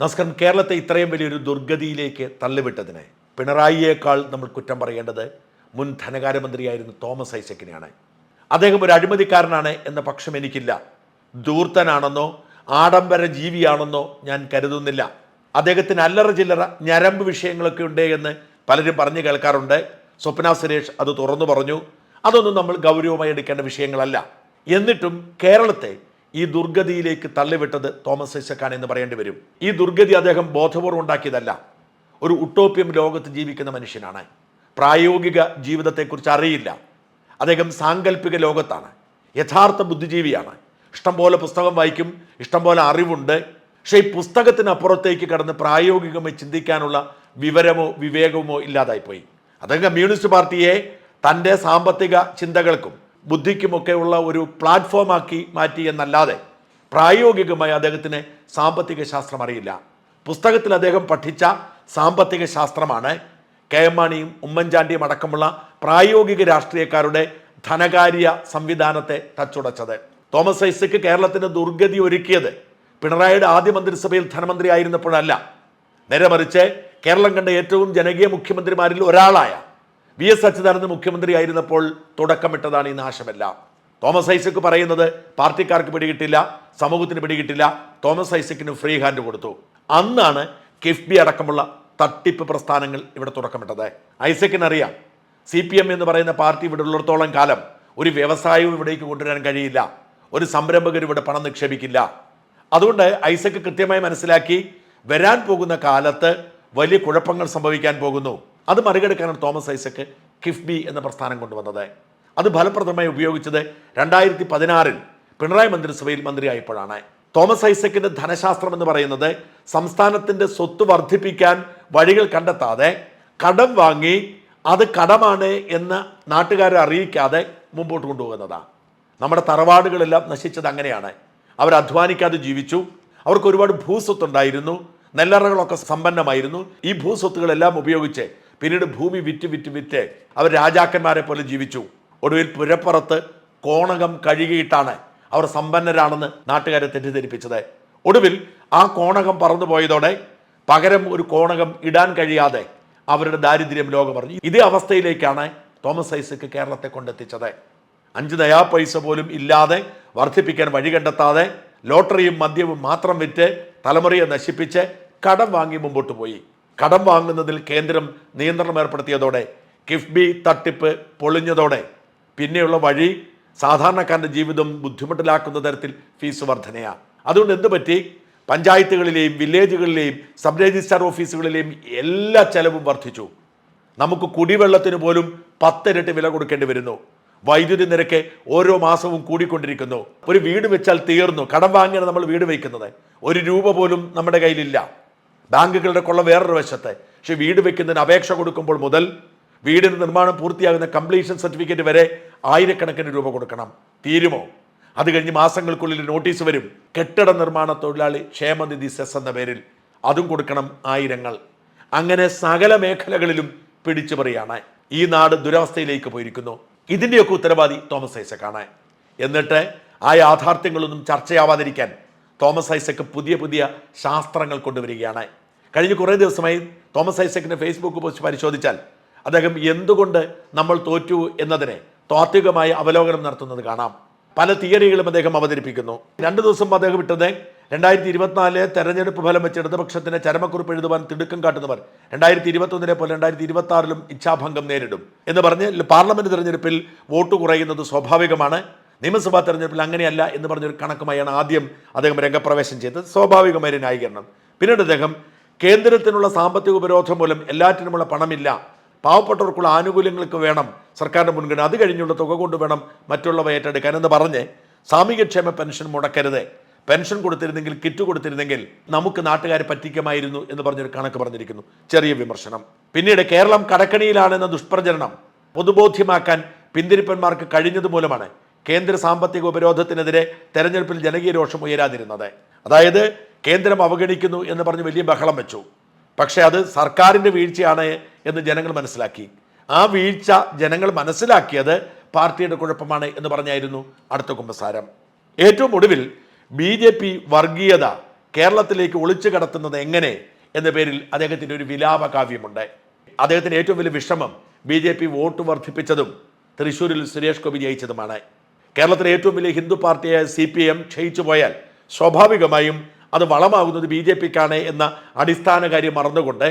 നമസ്കാരം കേരളത്തെ ഇത്രയും വലിയൊരു ദുർഗതിയിലേക്ക് തള്ളിവിട്ടതിനെ പിണറായിയേക്കാൾ നമ്മൾ കുറ്റം പറയേണ്ടത് മുൻ ധനകാര്യമന്ത്രിയായിരുന്ന തോമസ് ഐസക്കിനെയാണ്. അദ്ദേഹം ഒരു അഴിമതിക്കാരനാണ് എന്ന പക്ഷം എനിക്കില്ല. ദൂർത്തനാണെന്നോ ആഡംബര ജീവിയാണെന്നോ ഞാൻ കരുതുന്നില്ല. അദ്ദേഹത്തിന് അല്ലറ ചില്ലറ ഞരമ്പ് വിഷയങ്ങളൊക്കെ ഉണ്ട് എന്ന് പലരും പറഞ്ഞു കേൾക്കാറുണ്ട്. സ്വപ്ന സുരേഷ് അത് തുറന്നു പറഞ്ഞു. അതൊന്നും നമ്മൾ ഗൗരവമായി എടുക്കേണ്ട വിഷയങ്ങളല്ല. എന്നിട്ടും കേരളത്തെ ഈ ദുർഗതിയിലേക്ക് തള്ളിവിട്ടത് തോമസ് ഐസക്കാണ് എന്ന് പറയേണ്ടി വരും. ഈ ദുർഗതി അദ്ദേഹം ബോധപൂർവം ഉണ്ടാക്കിയതല്ല. ഒരു ഉട്ടോപ്യം ലോകത്ത് ജീവിക്കുന്ന മനുഷ്യനാണ്. പ്രായോഗിക ജീവിതത്തെക്കുറിച്ച് അറിയില്ല. അദ്ദേഹം സാങ്കല്പിക ലോകത്താണ്. യഥാർത്ഥ ബുദ്ധിജീവിയാണ്. ഇഷ്ടംപോലെ പുസ്തകം വായിക്കും ഇഷ്ടംപോലെ അറിവുണ്ട്. പക്ഷേ ഈ പുസ്തകത്തിനപ്പുറത്തേക്ക് കടന്ന് പ്രായോഗികമായി ചിന്തിക്കാനുള്ള വിവരമോ വിവേകമോ ഇല്ലാതായിപ്പോയി. അദ്ദേഹം കമ്മ്യൂണിസ്റ്റ് പാർട്ടിയെ തന്റെ സാമ്പത്തിക ചിന്തകൾക്കും ബുദ്ധിക്കുമൊക്കെ ഉള്ള ഒരു പ്ലാറ്റ്ഫോമാക്കി മാറ്റി എന്നല്ലാതെ പ്രായോഗികമായി അദ്ദേഹത്തിന് സാമ്പത്തിക ശാസ്ത്രം അറിയില്ല. പുസ്തകത്തിൽ അദ്ദേഹം പഠിച്ച സാമ്പത്തിക ശാസ്ത്രമാണ് കെ എം മാണിയും ഉമ്മൻചാണ്ടിയും അടക്കമുള്ള പ്രായോഗിക രാഷ്ട്രീയക്കാരുടെ ധനകാര്യ സംവിധാനത്തെ തച്ചുടച്ചത്. തോമസ് ഐസക്ക് കേരളത്തിന് ദുർഗതി ഒരുക്കിയത് പിണറായിയുടെ ആദ്യ മന്ത്രിസഭയിൽ ധനമന്ത്രി ആയിരുന്നപ്പോഴല്ല നേരെ മറിച്ച് കേരളം കണ്ട ഏറ്റവും ജനകീയ മുഖ്യമന്ത്രിമാരിൽ ഒരാളായ വി എസ് അച്യുതാനന്ദൻ മുഖ്യമന്ത്രി ആയിരുന്നപ്പോൾ തുടക്കമിട്ടതാണ് ഈ നാശമെല്ലാം. തോമസ് ഐസക്ക് പറയുന്നത് പാർട്ടിക്കാർക്ക് പിടികിട്ടില്ല സമൂഹത്തിന് പിടികിട്ടില്ല. തോമസ് ഐസക്കിന് ഫ്രീ ഹാൻഡ് കൊടുത്തു. അന്നാണ് കിഫ്ബി അടക്കമുള്ള തട്ടിപ്പ് പ്രസ്ഥാനങ്ങൾ ഇവിടെ തുടക്കമിട്ടത്. ഐസക്കിനറിയാം സി പി എം എന്ന് പറയുന്ന പാർട്ടി ഇവിടെ ഉള്ളിടത്തോളം കാലം ഒരു വ്യവസായവും ഇവിടേക്ക് കൊണ്ടുവരാൻ കഴിയില്ല. ഒരു സംരംഭകർ ഇവിടെ പണം നിക്ഷേപിക്കില്ല. അതുകൊണ്ട് ഐസക്ക് കൃത്യമായി മനസ്സിലാക്കി വരാൻ പോകുന്ന കാലത്ത് വലിയ കുഴപ്പങ്ങൾ സംഭവിക്കാൻ പോകുന്നു. അത് മറികടക്കാനാണ് തോമസ് ഐസക്ക് കിഫ്ബി എന്ന പ്രസ്ഥാനം കൊണ്ടുവന്നത്. അത് ഫലപ്രദമായി ഉപയോഗിച്ചത് രണ്ടായിരത്തി പതിനാറിൽ പിണറായി മന്ത്രിസഭയിൽ മന്ത്രിയായപ്പോഴാണ്. തോമസ് ഐസക്കിന്റെ ധനശാസ്ത്രം എന്ന് പറയുന്നത് സംസ്ഥാനത്തിന്റെ സ്വത്ത് വർദ്ധിപ്പിക്കാൻ വഴികൾ കണ്ടെത്താതെ കടം വാങ്ങി അത് കടമാണ് എന്ന് നാട്ടുകാരെ അറിയിക്കാതെ മുമ്പോട്ട് കൊണ്ടുപോകുന്നതാണ് നമ്മുടെ തറവാടുകളെല്ലാം നശിച്ചത് അങ്ങനെയാണ്. അവർ അധ്വാനിക്കാതെ ജീവിച്ചു. അവർക്ക് ഒരുപാട് ഭൂസ്വത്തുണ്ടായിരുന്നു. നെല്ലറകളൊക്കെ സമ്പന്നമായിരുന്നു. ഈ ഭൂസ്വത്തുകളെല്ലാം ഉപയോഗിച്ച് പിന്നീട് ഭൂമി വിറ്റ് വിറ്റ് വിറ്റ് അവർ രാജാക്കന്മാരെ പോലെ ജീവിച്ചു. ഒടുവിൽ പുരപ്പുറത്ത് കോണകം കഴുകിയിട്ടാണ് അവർ സമ്പന്നരാണെന്ന് നാട്ടുകാരെ തെറ്റിദ്ധരിപ്പിച്ചത്. ഒടുവിൽ ആ കോണകം പറന്നു പോയതോടെ പകരം ഒരു കോണകം ഇടാൻ കഴിയാതെ അവരുടെ ദാരിദ്ര്യം ലോകം പറഞ്ഞു ഇതേ അവസ്ഥയിലേക്കാണ് തോമസ് ഐസക്ക് കേരളത്തെ കൊണ്ടെത്തിച്ചത്. അഞ്ച് ദയാ പൈസ പോലും ഇല്ലാതെ വർദ്ധിപ്പിക്കാൻ വഴി കണ്ടെത്താതെ ലോട്ടറിയും മദ്യവും മാത്രം വിറ്റ് തലമുറയെ നശിപ്പിച്ച് കടം വാങ്ങി മുമ്പോട്ട് പോയി. കടം വാങ്ങുന്നതിൽ കേന്ദ്രം നിയന്ത്രണം ഏർപ്പെടുത്തിയതോടെ കിഫ്ബി തട്ടിപ്പ് പൊളിഞ്ഞതോടെ പിന്നെയുള്ള വഴി സാധാരണക്കാരന്റെ ജീവിതം ബുദ്ധിമുട്ടിലാക്കുന്ന തരത്തിൽ ഫീസ് വർധനയാണ്. അതുകൊണ്ട് എന്ത് പറ്റി? പഞ്ചായത്തുകളിലെയും വില്ലേജുകളിലെയും സബ് രജിസ്ട്രാർ ഓഫീസുകളിലെയും എല്ലാ ചെലവും വർദ്ധിച്ചു. നമുക്ക് കുടിവെള്ളത്തിന് പോലും പത്തിരട്ടി വില കൊടുക്കേണ്ടി വരുന്നു. വൈദ്യുതി നിരക്ക് ഓരോ മാസവും കൂടിക്കൊണ്ടിരിക്കുന്നു. ഒരു വീട് വെച്ചാൽ തീർന്നു. കടം വാങ്ങിയാണ് നമ്മൾ വീട് വയ്ക്കുന്നത്. ഒരു രൂപ പോലും നമ്മുടെ കയ്യിലില്ല. ബാങ്കുകളുടെ കൊള്ള വേറൊരു വശത്ത്. പക്ഷെ വീട് വെക്കുന്നതിന് അപേക്ഷ കൊടുക്കുമ്പോൾ മുതൽ വീടിന് നിർമ്മാണം പൂർത്തിയാകുന്ന കംപ്ലീഷൻ സർട്ടിഫിക്കറ്റ് വരെ ആയിരക്കണക്കിന് രൂപ കൊടുക്കണം. തീരുമോ? അത് കഴിഞ്ഞ് മാസങ്ങൾക്കുള്ളിൽ നോട്ടീസ് വരും. കെട്ടിട നിർമ്മാണ തൊഴിലാളി ക്ഷേമനിധി സെസ് എന്ന പേരിൽ. അതും കൊടുക്കണം ആയിരങ്ങൾ. അങ്ങനെ സകല മേഖലകളിലും പിടിച്ചു പറയാണ്. ഈ നാട് ദുരവസ്ഥയിലേക്ക് പോയിരിക്കുന്നു. ഇതിന്റെയൊക്കെ ഉത്തരവാദി തോമസ് ഐസക്കാണ്. എന്നിട്ട് ആ യാഥാർത്ഥ്യങ്ങളൊന്നും ചർച്ചയാവാതിരിക്കാൻ തോമസ് ഐസക്ക് പുതിയ പുതിയ ശാസ്ത്രങ്ങൾ കൊണ്ടുവരികയാണ്. കഴിഞ്ഞ കുറേ ദിവസമായി തോമസ് ഐസക്കിന്റെ ഫേസ്ബുക്ക് പോസ്റ്റ് പരിശോധിച്ചാൽ അദ്ദേഹം എന്തുകൊണ്ട് നമ്മൾ തോറ്റു എന്നതിനെ താത്വികമായി അവലോകനം നടത്തുന്നത് കാണാം. പല തിയറികളും അദ്ദേഹം അവതരിപ്പിക്കുന്നു. രണ്ട് ദിവസം അദ്ദേഹം ഇട്ടത് രണ്ടായിരത്തി ഇരുപത്തിനാല് തെരഞ്ഞെടുപ്പ് ഫലം വെച്ച് ഇടതുപക്ഷത്തിന് ചരമക്കുറിപ്പ് എഴുതുവാൻ തിടുക്കം കാട്ടുന്നവർ രണ്ടായിരത്തി ഇരുപത്തൊന്നിലെ പോലെ രണ്ടായിരത്തി ഇരുപത്തി ആറിലും ഇച്ഛാഭംഗം നേരിടും എന്ന് പറഞ്ഞ് പാർലമെന്റ് തെരഞ്ഞെടുപ്പിൽ വോട്ട് കുറയുന്നത് സ്വാഭാവികമാണ്. നിയമസഭാ തെരഞ്ഞെടുപ്പിൽ അങ്ങനെയല്ല എന്ന് പറഞ്ഞൊരു കണക്കുമായാണ് ആദ്യം അദ്ദേഹം രംഗപ്രവേശം ചെയ്തത്. സ്വാഭാവികമായ ഒരു ന്യായീകരണം പിന്നീട് അദ്ദേഹം കേന്ദ്രത്തിനുള്ള സാമ്പത്തിക ഉപരോധം മൂലം എല്ലാറ്റിനുമുള്ള പണമില്ല. പാവപ്പെട്ടവർക്കുള്ള ആനുകൂല്യങ്ങൾക്ക് വേണം സർക്കാരിന്റെ മുൻഗണന. അത് കഴിഞ്ഞുള്ള തുക കൊണ്ട് വേണം മറ്റുള്ളവ ഏറ്റെടുക്കാൻ എന്ന് പറഞ്ഞ് സാമൂഹ്യക്ഷേമ പെൻഷൻ മുടക്കരുത്. പെൻഷൻ കൊടുത്തിരുന്നെങ്കിൽ കിറ്റ് കൊടുത്തിരുന്നെങ്കിൽ നമുക്ക് നാട്ടുകാരെ പറ്റിക്കുമായിരുന്നു എന്ന് പറഞ്ഞൊരു കണക്ക് പറഞ്ഞിരിക്കുന്നു. ചെറിയ വിമർശനം. പിന്നീട് കേരളം കടക്കണിയിലാണെന്ന ദുഷ്പ്രചരണം പൊതുബോധ്യമാക്കാൻ പിന്തിരിപ്പന്മാർക്ക് കഴിഞ്ഞത് മൂലമാണ്. കേന്ദ്ര സാമ്പത്തിക ഉപരോധത്തിനെതിരെ തെരഞ്ഞെടുപ്പിൽ ജനകീയ രോഷം ഉയരാതിരുന്നത്. അതായത് കേന്ദ്രം അവഗണിക്കുന്നു എന്ന് പറഞ്ഞ് വലിയ ബഹളം വെച്ചു. പക്ഷേ അത് സർക്കാരിന്റെ വീഴ്ചയാണ് എന്ന് ജനങ്ങൾ മനസ്സിലാക്കി. ആ വീഴ്ച ജനങ്ങൾ മനസ്സിലാക്കിയത് പാർട്ടിയുടെ കുഴപ്പമാണ് എന്ന് പറഞ്ഞായിരുന്നു അടുത്ത കുമ്പസാരം. ഏറ്റവും ഒടുവിൽ ബി ജെ പി വർഗീയത കേരളത്തിലേക്ക് ഒളിച്ചു കടത്തുന്നത് എങ്ങനെ എന്ന പേരിൽ അദ്ദേഹത്തിന്റെ ഒരു വിലാപ കാവ്യമുണ്ട് അദ്ദേഹത്തിന്റെ ഏറ്റവും വലിയ വിഷമം ബി ജെ പി വോട്ട് വർദ്ധിപ്പിച്ചതും തൃശ്ശൂരിൽ സുരേഷ് ഗോപി ജയിച്ചതുമാണ്. കേരളത്തിലെ ഏറ്റവും വലിയ ഹിന്ദു പാർട്ടിയായ സി പി എം ക്ഷയിച്ചു പോയാൽ സ്വാഭാവികമായും അത് വളമാകുന്നത് ബി ജെ പിക്കാണ് എന്ന അടിസ്ഥാന കാര്യം മറന്നുകൊണ്ട്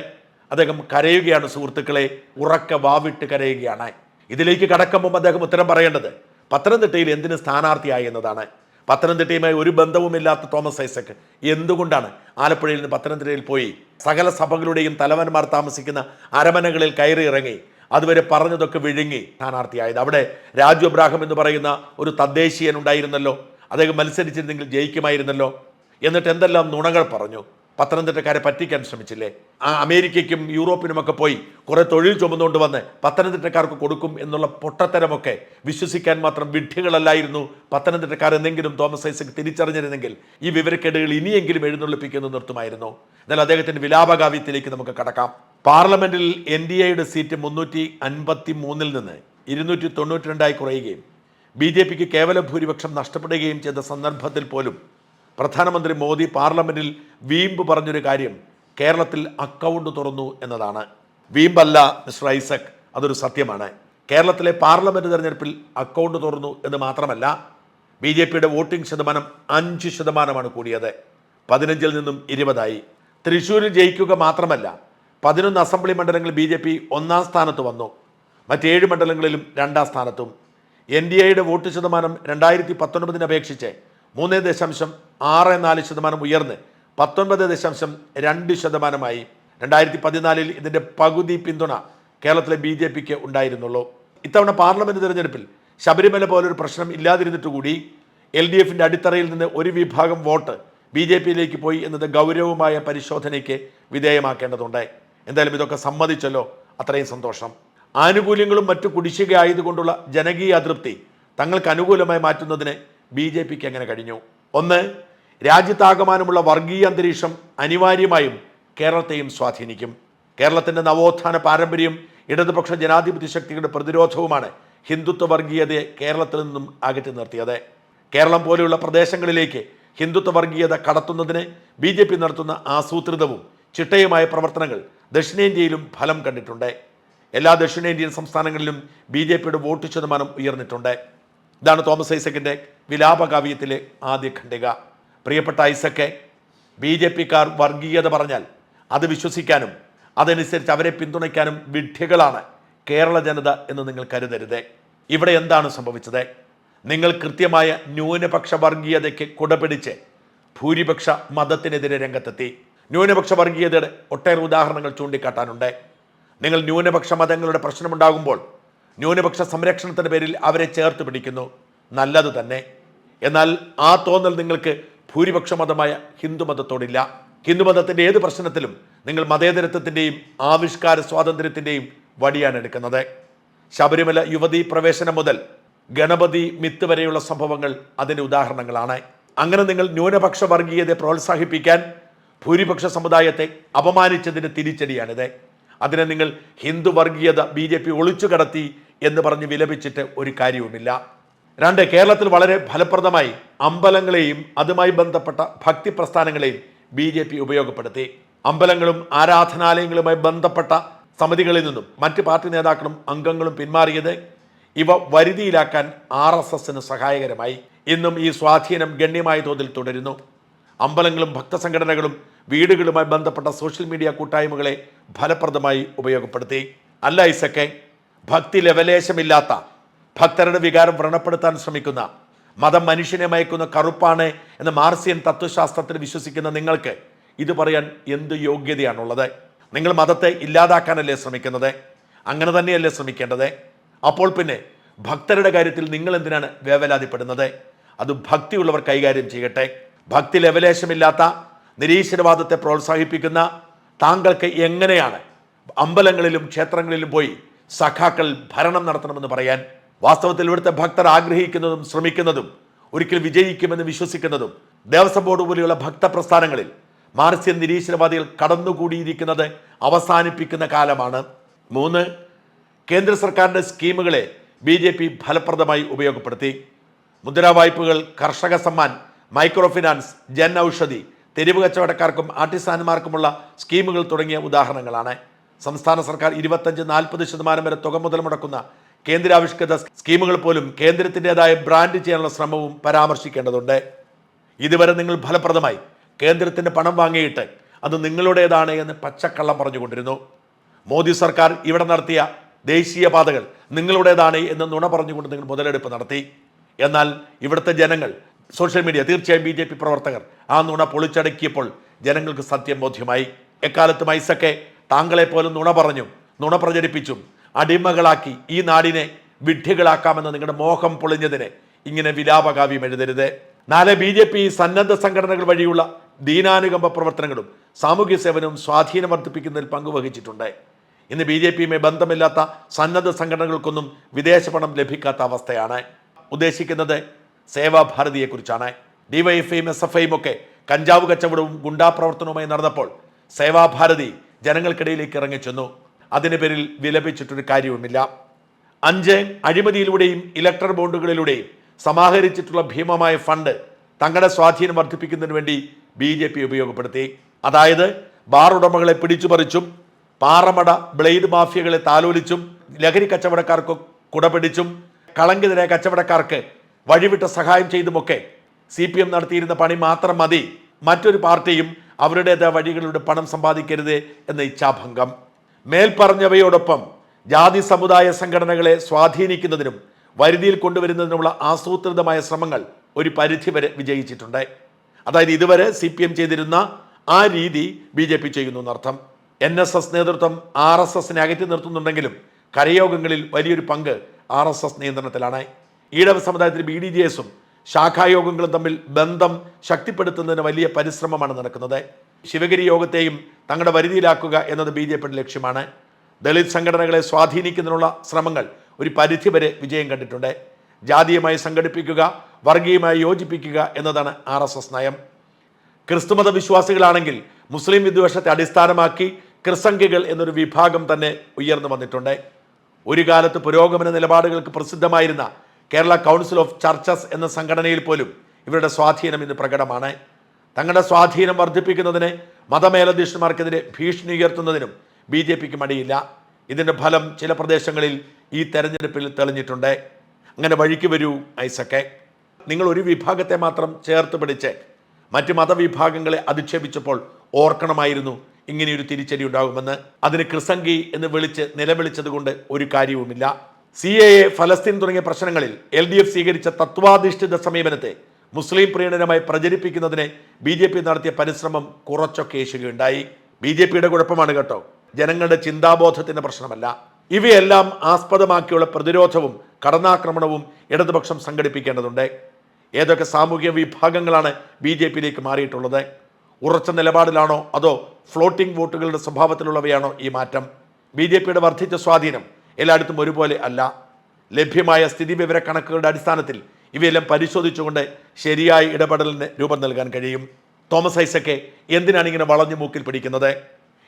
അദ്ദേഹം കരയുകയാണ് സുഹൃത്തുക്കളെ ഉറക്ക വാവിട്ട് കരയുകയാണ്. ഇതിലേക്ക് കടക്കുമ്പോൾ അദ്ദേഹം ഉത്തരം പറയേണ്ടത് പത്തനംതിട്ടയിൽ എന്തിന് സ്ഥാനാർത്ഥിയായി എന്നതാണ്. പത്തനംതിട്ടയുമായി ഒരു ബന്ധവുമില്ലാത്ത തോമസ് ഐസക് എന്തുകൊണ്ടാണ് ആലപ്പുഴയിൽ നിന്ന് പത്തനംതിട്ടയിൽ പോയി? സകല സഭകളുടെയും തലവന്മാർ താമസിക്കുന്ന അരമനകളിൽ കയറി ഇറങ്ങി അതുവരെ പറഞ്ഞതൊക്കെ വിഴുങ്ങി സ്ഥാനാർത്ഥിയായത്. അവിടെ രാജു അബ്രാഹം എന്ന് പറയുന്ന ഒരു തദ്ദേശീയൻ ഉണ്ടായിരുന്നല്ലോ. അദ്ദേഹം മത്സരിച്ചിരുന്നെങ്കിൽ ജയിക്കുമായിരുന്നല്ലോ. എന്നിട്ട് എന്തെല്ലാം നുണകൾ പറഞ്ഞു? പത്തനംതിട്ടക്കാരെ പറ്റിക്കാൻ ശ്രമിച്ചില്ലേ? ആ അമേരിക്കയ്ക്കും യൂറോപ്പിനുമൊക്കെ പോയി കുറെ തൊഴിൽ ചുമന്നുകൊണ്ട് വന്ന് പത്തനംതിട്ടക്കാർക്ക് കൊടുക്കും എന്നുള്ള പൊട്ടത്തരമൊക്കെ വിശ്വസിക്കാൻ മാത്രം വിഡ്ഢികളല്ലായിരുന്നു പത്തനംതിട്ടക്കാർ എന്തെങ്കിലും തോമസ് ഐസക് തിരിച്ചറിഞ്ഞിരുന്നെങ്കിൽ ഈ വിവരക്കേടുകൾ ഇനിയെങ്കിലും എഴുന്നള്ളിപ്പിക്കുന്നത് നിർത്തുമായിരുന്നു. എന്നാൽ അദ്ദേഹത്തിന്റെ വിലാപകാവ്യത്തിലേക്ക് നമുക്ക് കടക്കാം. പാർലമെന്റിൽ എൻ ഡി എയുടെ സീറ്റ് മുന്നൂറ്റി അൻപത്തി മൂന്നിൽ നിന്ന് ഇരുന്നൂറ്റി തൊണ്ണൂറ്റി രണ്ടായി കുറയുകയും ബി ജെ പിക്ക് കേവല ഭൂരിപക്ഷം നഷ്ടപ്പെടുകയും ചെയ്ത സന്ദർഭത്തിൽ പോലും പ്രധാനമന്ത്രി മോദി പാർലമെന്റിൽ വീമ്പ് പറഞ്ഞൊരു കാര്യം കേരളത്തിൽ അക്കൗണ്ട് തുറന്നു എന്നതാണ്. വീമ്പല്ല മിസ്റ്റർ ഐസക് അതൊരു സത്യമാണ്. കേരളത്തിലെ പാർലമെന്റ് തെരഞ്ഞെടുപ്പിൽ അക്കൗണ്ട് തുറന്നു എന്ന് മാത്രമല്ല ബി ജെ പിയുടെ വോട്ടിംഗ് ശതമാനം അഞ്ച് ശതമാനമാണ് കൂടിയത്. പതിനഞ്ചിൽ നിന്നും ഇരുപതായി. തൃശ്ശൂരിൽ ജയിക്കുക മാത്രമല്ല പതിനൊന്ന് അസംബ്ലി മണ്ഡലങ്ങളിൽ ബി ജെ പി ഒന്നാം സ്ഥാനത്ത് വന്നു. മറ്റേഴ് മണ്ഡലങ്ങളിലും രണ്ടാം സ്ഥാനത്തും. എൻ ഡി എയുടെ വോട്ട് ശതമാനം രണ്ടായിരത്തി പത്തൊൻപതിനപേക്ഷിച്ച് മൂന്ന് ദശാംശം ആറ് നാല് ശതമാനം ഉയർന്ന് പത്തൊൻപത് ദശാംശം രണ്ട് ശതമാനമായി. രണ്ടായിരത്തി പതിനാലിൽ ഇതിന്റെ പകുതി പിന്തുണ കേരളത്തിലെ ബി ജെ പിക്ക് ഉണ്ടായിരുന്നുള്ളൂ. ഇത്തവണ പാർലമെന്റ് തിരഞ്ഞെടുപ്പിൽ ശബരിമല പോലൊരു പ്രശ്നം ഇല്ലാതിരുന്നിട്ട് കൂടി എൽ ഡി എഫിന്റെ അടിത്തറയിൽ നിന്ന് ഒരു വിഭാഗം വോട്ട് ബി ജെ പിയിലേക്ക് പോയി എന്നത് ഗൗരവമായ പരിശോധനയ്ക്ക് വിധേയമാക്കേണ്ടതുണ്ട്. എന്തായാലും ഇതൊക്കെ സമ്മതിച്ചല്ലോ. അത്രയും സന്തോഷം. ആനുകൂല്യങ്ങളും മറ്റു കുടിശ്ശിക ആയതുകൊണ്ടുള്ള ജനകീയ അതൃപ്തി തങ്ങൾക്ക് അനുകൂലമായി മാറ്റുന്നതിന് ബി ജെ പിക്ക് എങ്ങനെ കഴിഞ്ഞു? ഒന്ന് രാജ്യത്താകമാനമുള്ള വർഗീയ അന്തരീക്ഷം അനിവാര്യമായും കേരളത്തെയും സ്വാധീനിക്കും. കേരളത്തിന്റെ നവോത്ഥാന പാരമ്പര്യം ഇടതുപക്ഷ ജനാധിപത്യ ശക്തികളുടെ പ്രതിരോധവുമാണ് ഹിന്ദുത്വ വർഗീയതയെ കേരളത്തിൽ നിന്നും അകറ്റി നിർത്തിയത്. കേരളം പോലെയുള്ള പ്രദേശങ്ങളിലേക്ക് ഹിന്ദുത്വ വർഗീയത കടത്തുന്നതിന് ബി ജെ പി നടത്തുന്ന ആസൂത്രിതവും ചിട്ടയുമായ പ്രവർത്തനങ്ങൾ ദക്ഷിണേന്ത്യയിലും ഫലം കണ്ടിട്ടുണ്ട്. എല്ലാ ദക്ഷിണേന്ത്യൻ സംസ്ഥാനങ്ങളിലും ബി ജെ പിയുടെ വോട്ട് ശതമാനം ഉയർന്നിട്ടുണ്ട്. ഇതാണ് തോമസ് ഐസക്കിന്റെ വിലാപകാവ്യത്തിലെ ആദ്യ ഖണ്ഡിക. പ്രിയപ്പെട്ട ഐസക്കെ ബി ജെ പിക്കാർ വർഗീയത പറഞ്ഞാൽ അത് വിശ്വസിക്കാനും അതനുസരിച്ച് അവരെ പിന്തുണയ്ക്കാനും വിഡ്ഢികളാണ് കേരള ജനത എന്ന് നിങ്ങൾ കരുതരുത്. ഇവിടെ എന്താണ് സംഭവിച്ചത്? നിങ്ങൾ കൃത്യമായ ന്യൂനപക്ഷ വർഗീയതയ്ക്ക് കുടപിടിച്ച് ഭൂരിപക്ഷ മതത്തിനെതിരെ രംഗത്തെത്തി. ന്യൂനപക്ഷ വർഗീയതയുടെ ഒട്ടേറെ ഉദാഹരണങ്ങൾ ചൂണ്ടിക്കാട്ടാനുണ്ട്. നിങ്ങൾ ന്യൂനപക്ഷ മതങ്ങളുടെ പ്രശ്നമുണ്ടാകുമ്പോൾ ന്യൂനപക്ഷ സംരക്ഷണത്തിന്റെ പേരിൽ അവരെ ചേർത്ത് പിടിക്കുന്നു. നല്ലത് തന്നെ. എന്നാൽ ആ തോന്നൽ നിങ്ങൾക്ക് ഭൂരിപക്ഷ മതമായ ഹിന്ദുമതത്തോടില്ല ഹിന്ദുമതത്തിന്റെ ഏത് പ്രശ്നത്തിലും നിങ്ങൾ മതേതരത്വത്തിന്റെയും ആവിഷ്കാര സ്വാതന്ത്ര്യത്തിന്റെയും വടിയാണ് എടുക്കുന്നത്. ശബരിമല യുവതീ പ്രവേശനം മുതൽ ഗണപതി മിത്ത് വരെയുള്ള സംഭവങ്ങൾ അതിന്റെ ഉദാഹരണങ്ങളാണ്. അങ്ങനെ നിങ്ങൾ ന്യൂനപക്ഷ വർഗീയതയെ പ്രോത്സാഹിപ്പിക്കാൻ ഭൂരിപക്ഷ സമുദായത്തെ അപമാനിച്ചതിന്റെ തിരിച്ചടിയാണിത്. അതിനെ നിങ്ങൾ ഹിന്ദു വർഗീയത ബി ജെ പി ഒളിച്ചു കടത്തി എന്ന് പറഞ്ഞ് വിലപിച്ചിട്ട് ഒരു കാര്യവുമില്ല. രണ്ട് കേരളത്തിൽ വളരെ ഫലപ്രദമായി അമ്പലങ്ങളെയും അതുമായി ബന്ധപ്പെട്ട ഭക്തി പ്രസ്ഥാനങ്ങളെയും ബി ജെ പി ഉപയോഗപ്പെടുത്തി. അമ്പലങ്ങളും ആരാധനാലയങ്ങളുമായി ബന്ധപ്പെട്ട സമിതികളിൽ നിന്നും മറ്റ് പാർട്ടി നേതാക്കളും അംഗങ്ങളും പിന്മാറിയത് ഇവ വരുതിയിലാക്കാൻ ആർ എസ് എസിന് സഹായകരമായി. ഇന്നും ഈ സ്വാധീനം ഗണ്യമായ തോതിൽ തുടരുന്നു. അമ്പലങ്ങളും ഭക്തസംഘടനകളും വീടുകളുമായി ബന്ധപ്പെട്ട സോഷ്യൽ മീഡിയ കൂട്ടായ്മകളെ ഫലപ്രദമായി ഉപയോഗപ്പെടുത്തി. അല്ല ഇസക്കെ ഭക്തി ലവലേശമില്ലാത്ത ഭക്തരുടെ വികാരം വ്രണപ്പെടുത്താൻ ശ്രമിക്കുന്ന മതം മനുഷ്യനെ മയക്കുന്ന കറുപ്പാണ് എന്ന മാർസിയൻ തത്വശാസ്ത്രത്തിൽ വിശ്വസിക്കുന്ന നിങ്ങൾക്ക് ഇത് പറയാൻ എന്ത് യോഗ്യതയാണുള്ളത്? നിങ്ങൾ മതത്തെ ഇല്ലാതാക്കാനല്ലേ ശ്രമിക്കുന്നത്? അങ്ങനെ തന്നെയല്ലേ ശ്രമിക്കേണ്ടത്? അപ്പോൾ പിന്നെ ഭക്തരുടെ കാര്യത്തിൽ നിങ്ങൾ എന്തിനാണ് വേവലാതിപ്പെടുന്നത്? അത് ഭക്തിയുള്ളവർ കൈകാര്യം ചെയ്യട്ടെ. ഭക്തി ലവലേശമില്ലാത്ത നിരീശ്വരവാദത്തെ പ്രോത്സാഹിപ്പിക്കുന്ന താങ്കൾക്ക് എങ്ങനെയാണ് അമ്പലങ്ങളിലും ക്ഷേത്രങ്ങളിലും പോയി സഖാക്കൾ ഭരണം നടത്തണമെന്ന് പറയാൻ? വാസ്തവത്തിൽ ഇവിടുത്തെ ഭക്തർ ആഗ്രഹിക്കുന്നതും ശ്രമിക്കുന്നതും ഒരിക്കൽ വിജയിക്കുമെന്ന് വിശ്വസിക്കുന്നതും ദേവസ്വം ബോർഡ് പോലെയുള്ള ഭക്ത പ്രസ്ഥാനങ്ങളിൽ മാർസ്യൻ നിരീശ്വരവാദികൾ കടന്നുകൂടിയിരിക്കുന്നത് അവസാനിപ്പിക്കുന്ന കാലമാണ്. മൂന്ന് കേന്ദ്ര സർക്കാരിന്റെ സ്കീമുകളെ ബി ജെ പി ഫലപ്രദമായി ഉപയോഗപ്പെടുത്തി. മുദ്രാ വായ്പകൾ കർഷക സമ്മാൻ മൈക്രോ ഫിനാൻസ് ജൻ ഔഷധി തെരുവ് കച്ചവടക്കാർക്കും ആർട്ടിസാൻമാർക്കുമുള്ള സ്കീമുകൾ തുടങ്ങിയ ഉദാഹരണങ്ങളാണ്. സംസ്ഥാന സർക്കാർ ഇരുപത്തഞ്ച് നാൽപ്പത് ശതമാനം വരെ തുക മുതൽ മുടക്കുന്ന കേന്ദ്രാവിഷ്കൃത സ്കീമുകൾ പോലും കേന്ദ്രത്തിന്റെതായ ബ്രാൻഡ് ചെയ്യാനുള്ള ശ്രമവും പരാമർശിക്കേണ്ടതുണ്ട്. ഇതുവരെ നിങ്ങൾ ഫലപ്രദമായി കേന്ദ്രത്തിന്റെ പണം വാങ്ങിയിട്ട് അത് നിങ്ങളുടേതാണ് എന്ന് പച്ചക്കള്ളം പറഞ്ഞുകൊണ്ടിരുന്നു. മോദി സർക്കാർ ഇവിടെ നടത്തിയ ദേശീയ പാതകൾ നിങ്ങളുടേതാണ് എന്ന് നുണ പറഞ്ഞുകൊണ്ട് നിങ്ങൾ മുതലെടുപ്പ് നടത്തി. എന്നാൽ ഇവിടുത്തെ ജനങ്ങൾ സോഷ്യൽ മീഡിയ തീർച്ചയായും ബി ജെ പി പ്രവർത്തകർ ആ നുണ പൊളിച്ചടക്കിയപ്പോൾ ജനങ്ങൾക്ക് സത്യം ബോധ്യമായി. എക്കാലത്തും ഐസക്കെ താങ്കളെപ്പോലും നുണ പറഞ്ഞും നുണ പ്രചരിപ്പിച്ചും അടിമകളാക്കി ഈ നാടിനെ വിഡ്ഢികളാക്കാമെന്ന് നിങ്ങളുടെ മോഹം പൊളിഞ്ഞതിന് ഇങ്ങനെ വിലാപകാവ്യം എഴുതരുത്. നാളെ ബി ജെ പി സന്നദ്ധ സംഘടനകൾ വഴിയുള്ള ദീനാനുകമ്പ പ്രവർത്തനങ്ങളും സാമൂഹ്യ സേവനവും സ്വാധീനം വർദ്ധിപ്പിക്കുന്നതിൽ പങ്കുവഹിച്ചിട്ടുണ്ട്. ഇന്ന് ബി ജെ പിയുമായി ബന്ധമില്ലാത്ത സന്നദ്ധ സംഘടനകൾക്കൊന്നും വിദേശ പണം ലഭിക്കാത്ത അവസ്ഥയാണ്. ഉദ്ദേശിക്കുന്നത് സേവാഭാരതിയെക്കുറിച്ചാണ് ഡിവൈഎഫ്ഐയും എസ് എഫ് ഐയും ഒക്കെ കഞ്ചാവ് കച്ചവടവും ഗുണ്ടാപ്രവർത്തനവുമായി നടന്നപ്പോൾ സേവാഭാരതി ജനങ്ങൾക്കിടയിലേക്ക് ഇറങ്ങിച്ചെന്നു. അതിന് പേരിൽ വിലപിച്ചിട്ടൊരു കാര്യവുമില്ല. അഞ്ച് അഴിമതിയിലൂടെയും ഇലക്ട്രൽ ബോണ്ടുകളിലൂടെയും സമാഹരിച്ചിട്ടുള്ള ഭീമമായ ഫണ്ട് തങ്ങളുടെ സ്വാധീനം വർദ്ധിപ്പിക്കുന്നതിന് വേണ്ടി ബി ജെ പി ഉപയോഗപ്പെടുത്തി. അതായത് ബാർ ഉടമകളെ പിടിച്ചുപറിച്ചും പാറമട ബ്ലേഡ് മാഫിയകളെ താലോലിച്ചും ലഹരി കച്ചവടക്കാർക്ക് കുടപിടിച്ചും കളങ്കിതരായ കച്ചവടക്കാർക്ക് വഴിവിട്ട സഹായം ചെയ്തുമൊക്കെ സി പി എം നടത്തിയിരുന്ന പണി മാത്രം മതി. മറ്റൊരു പാർട്ടിയും അവരുടേതായ വഴികളിലൂടെ പണം സമ്പാദിക്കരുത് എന്ന ഇച്ഛാഭംഗം. മേൽപ്പറഞ്ഞവയോടൊപ്പം ജാതി സമുദായ സംഘടനകളെ സ്വാധീനിക്കുന്നതിനും വരുതിയിൽ കൊണ്ടുവരുന്നതിനുമുള്ള ആസൂത്രിതമായ ശ്രമങ്ങൾ ഒരു പരിധിവരെ വിജയിച്ചിട്ടുണ്ട്. അതായത് ഇതുവരെ സി പി എം ചെയ്തിരുന്ന ആ രീതി ബി ജെ പി ചെയ്യുന്നു എന്നർത്ഥം. എൻ എസ് എസ് നേതൃത്വം ആർ എസ് എസിനെ അകറ്റി നിർത്തുന്നുണ്ടെങ്കിലും കരയോഗങ്ങളിൽ വലിയൊരു പങ്ക് ആർ എസ് എസ് നിയന്ത്രണത്തിലാണ്. ഈഴവ സമുദായത്തിൽ ബി ഡി ജെ എസും ശാഖായോഗങ്ങളും തമ്മിൽ ബന്ധം ശക്തിപ്പെടുത്തുന്നതിന് വലിയ പരിശ്രമമാണ് നടക്കുന്നത്. ശിവഗിരി യോഗത്തെയും തങ്ങളുടെ വരുതിയിലാക്കുക എന്നത് ബി ജെ പിയുടെ ലക്ഷ്യമാണ്. ദളിത് സംഘടനകളെ സ്വാധീനിക്കുന്നതിനുള്ള ശ്രമങ്ങൾ ഒരു പരിധിവരെ വിജയം കണ്ടിട്ടുണ്ട്. ജാതീയമായി സംഘടിപ്പിക്കുക വർഗീയമായി യോജിപ്പിക്കുക എന്നതാണ് ആർ എസ് എസ് നയം. ക്രിസ്തുമത വിശ്വാസികളാണെങ്കിൽ മുസ്ലിം വിദ്വേഷത്തെ അടിസ്ഥാനമാക്കി ക്രിസംഖികൾ എന്നൊരു വിഭാഗം തന്നെ ഉയർന്നു വന്നിട്ടുണ്ട്. ഒരു കാലത്ത് പുരോഗമന നിലപാടുകൾക്ക് പ്രസിദ്ധമായിരുന്ന കേരള കൗൺസിൽ ഓഫ് ചർച്ചസ് എന്ന സംഘടനയിൽ പോലും ഇവരുടെ സ്വാധീനം ഇന്ന് പ്രകടമാണ്. തങ്ങളുടെ സ്വാധീനം വർദ്ധിപ്പിക്കുന്നതിന് മതമേലധ്യക്ഷന്മാർക്കെതിരെ ഭീഷണി ഉയർത്തുന്നതിനും ബി ജെ പിക്ക് മടിയില്ല. ഇതിന്റെ ഫലം ചില പ്രദേശങ്ങളിൽ ഈ തെരഞ്ഞെടുപ്പിൽ തെളിഞ്ഞിട്ടുണ്ട്. അങ്ങനെ വഴിക്ക് വരൂ ഐസക്കെ. നിങ്ങൾ ഒരു വിഭാഗത്തെ മാത്രം ചേർത്ത് പിടിച്ച് മറ്റ് മതവിഭാഗങ്ങളെ അധിക്ഷേപിച്ചപ്പോൾ ഓർക്കണമായിരുന്നു ഇങ്ങനെയൊരു തിരിച്ചടി ഉണ്ടാകുമെന്ന്. അതിന് ക്രിസംഗി എന്ന് വിളിച്ച് നിലവിളിച്ചതുകൊണ്ട് ഒരു കാര്യവുമില്ല. സി എ എ ഫലസ്തീൻ തുടങ്ങിയ പ്രശ്നങ്ങളിൽ എൽ ഡി എഫ് സ്വീകരിച്ച തത്വാധിഷ്ഠിത സമീപനത്തെ മുസ്ലിം പ്രീണനമായി പ്രചരിപ്പിക്കുന്നതിന് ബി ജെ പി നടത്തിയ പരിശ്രമം കുറച്ചൊക്കെ ഉണ്ടായി ബി ജെ പിയുടെ കുഴപ്പമാണ് കേട്ടോ. ജനങ്ങളുടെ ചിന്താബോധത്തിന്റെ പ്രശ്നമല്ല. ഇവയെല്ലാം ആസ്പദമാക്കിയുള്ള പ്രതിരോധവും കടന്നാക്രമണവും ഇടതുപക്ഷം സംഘടിപ്പിക്കേണ്ടതുണ്ട്. ഏതൊക്കെ സാമൂഹിക വിഭാഗങ്ങളാണ് ബി ജെ പിയിലേക്ക് മാറിയിട്ടുള്ളത്? ഉറച്ച നിലപാടിലാണോ അതോ ഫ്ലോട്ടിംഗ് വോട്ടുകളുടെ സ്വഭാവത്തിലുള്ളവയാണോ ഈ മാറ്റം? ബി ജെ പിയുടെ വർദ്ധിച്ച സ്വാധീനം എല്ലായിടത്തും ഒരുപോലെ അല്ല. ലഭ്യമായ സ്ഥിതി വിവര കണക്കുകളുടെ അടിസ്ഥാനത്തിൽ ഇവയെല്ലാം പരിശോധിച്ചുകൊണ്ട് ശരിയായ ഇടപെടലിന് രൂപം നൽകാൻ കഴിയും. തോമസ് ഐസക്കെ എന്തിനാണ് ഇങ്ങനെ വളഞ്ഞു മൂക്കിൽ പിടിക്കുന്നത്?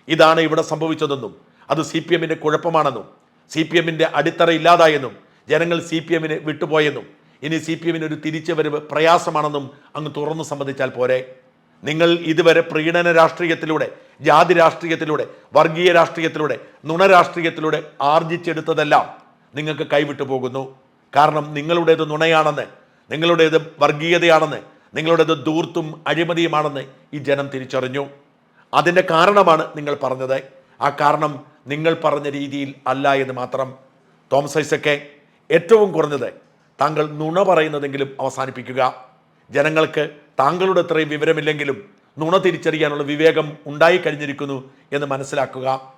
ഇതാണ് ഇവിടെ സംഭവിച്ചതെന്നും അത് സി പി എമ്മിന്റെ കുഴപ്പമാണെന്നും സി പി എമ്മിന്റെ അടിത്തറ ഇല്ലാതായെന്നും ജനങ്ങൾ സി പി എമ്മിന് വിട്ടുപോയെന്നും ഇനി സി പി എമ്മിന് ഒരു തിരിച്ചുവരവ് പ്രയാസമാണെന്നും അങ്ങ് തുറന്നു സംബന്ധിച്ചാൽ പോരെ. നിങ്ങൾ ഇതുവരെ പ്രീണന രാഷ്ട്രീയത്തിലൂടെ ജാതി രാഷ്ട്രീയത്തിലൂടെ വർഗീയ രാഷ്ട്രീയത്തിലൂടെ നുണ രാഷ്ട്രീയത്തിലൂടെ ആർജിച്ചെടുത്തതെല്ലാം നിങ്ങൾക്ക് കൈവിട്ടു പോകുന്നു. കാരണം നിങ്ങളുടേത് നുണയാണെന്ന് നിങ്ങളുടേത് വർഗീയതയാണെന്ന് നിങ്ങളുടേത് ദൂർത്തും അഴിമതിയുമാണെന്ന് ഈ ജനം തിരിച്ചറിഞ്ഞു. അതിന്റെ കാരണമാണ് നിങ്ങൾ പറഞ്ഞത്. ആ കാരണം നിങ്ങൾ പറഞ്ഞ രീതിയിൽ അല്ല എന്ന് മാത്രം. തോമസ് ഐസക്കെ ഏറ്റവും കുറഞ്ഞത് താങ്കൾ നുണ പറയുന്നതെങ്കിലും അവസാനിപ്പിക്കുക. ജനങ്ങൾക്ക് താങ്കളുടെ അത്രയും വിവരമില്ലെങ്കിലും നുണ തിരിച്ചറിയാനുള്ള വിവേകം ഉണ്ടായിക്കഴിഞ്ഞിരിക്കുന്നു എന്ന് മനസ്സിലാക്കുക.